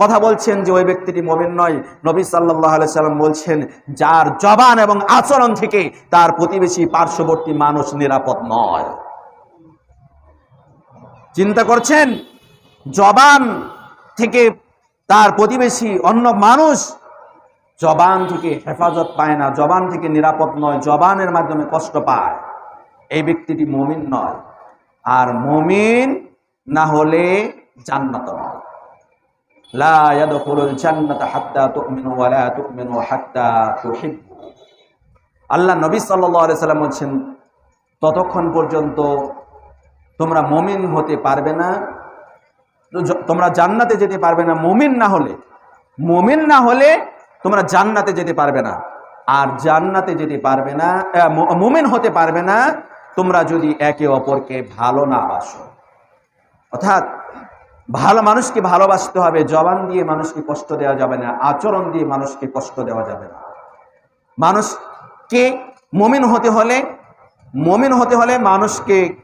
কথা বলছেন যে ওই ব্যক্তিটি মমিন নয়। নবী সাল্লাহ সাল্লাম বলছেন, যার জবান এবং আচরণ থেকে তার প্রতিবেশী পার্শ্ববর্তী মানুষ নিরাপদ নয়। চিন্তা করছেন? জবান থেকে তার প্রতিবেশী অন্য মানুষ জবান থেকে হেফাজত পায় না, জবান থেকে নিরাপদ নয়, জবানের মাধ্যমে কষ্ট পায়। এই ব্যক্তিটি মমিন নয়। আর মমিন না হলে জান্নাত নয়। লা আল্লাহ নবী সাল্লাল্লাহু সাল্লাম বলছেন, ততক্ষণ পর্যন্ত তোমরা মমিন হতে পারবে না তোমরা জান্নাতে যেতে পারবে না, মমিন না হলে। মমিন না হলে তোমরা জান্নাতে যেতে পারবে না। আর জান্নাতে যেতে পারবে না মুমিন হতে পারবে না, তোমরা যদি একে অপরকে ভালো না বাসো। অর্থাৎ ভালো মানুষকে ভালোবাসতে হবে, জবান দিয়ে মানুষকে কষ্ট দেওয়া যাবে না, আচরণ দিয়ে মানুষকে কষ্ট দেওয়া যাবে না। মানুষকে মমিন হতে হলে, মমিন হতে হলে মানুষকে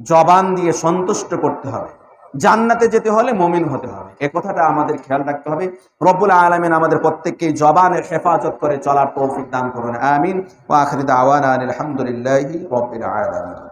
জবান দিয়ে সন্তুষ্ট করতে হবে। জান্নাতে যেতে হলে মমিন হতে হবে। এ কথাটা আমাদের খেয়াল রাখতে হবে। রব্বুল আলমিন আমাদের প্রত্যেককে জবানের হেফাজত করে চলার তৌফিক দান করুন। আমিন। ও আখরিদ আওয়ান আলহামদুলিল্লাহ রব্বিল আলমিন।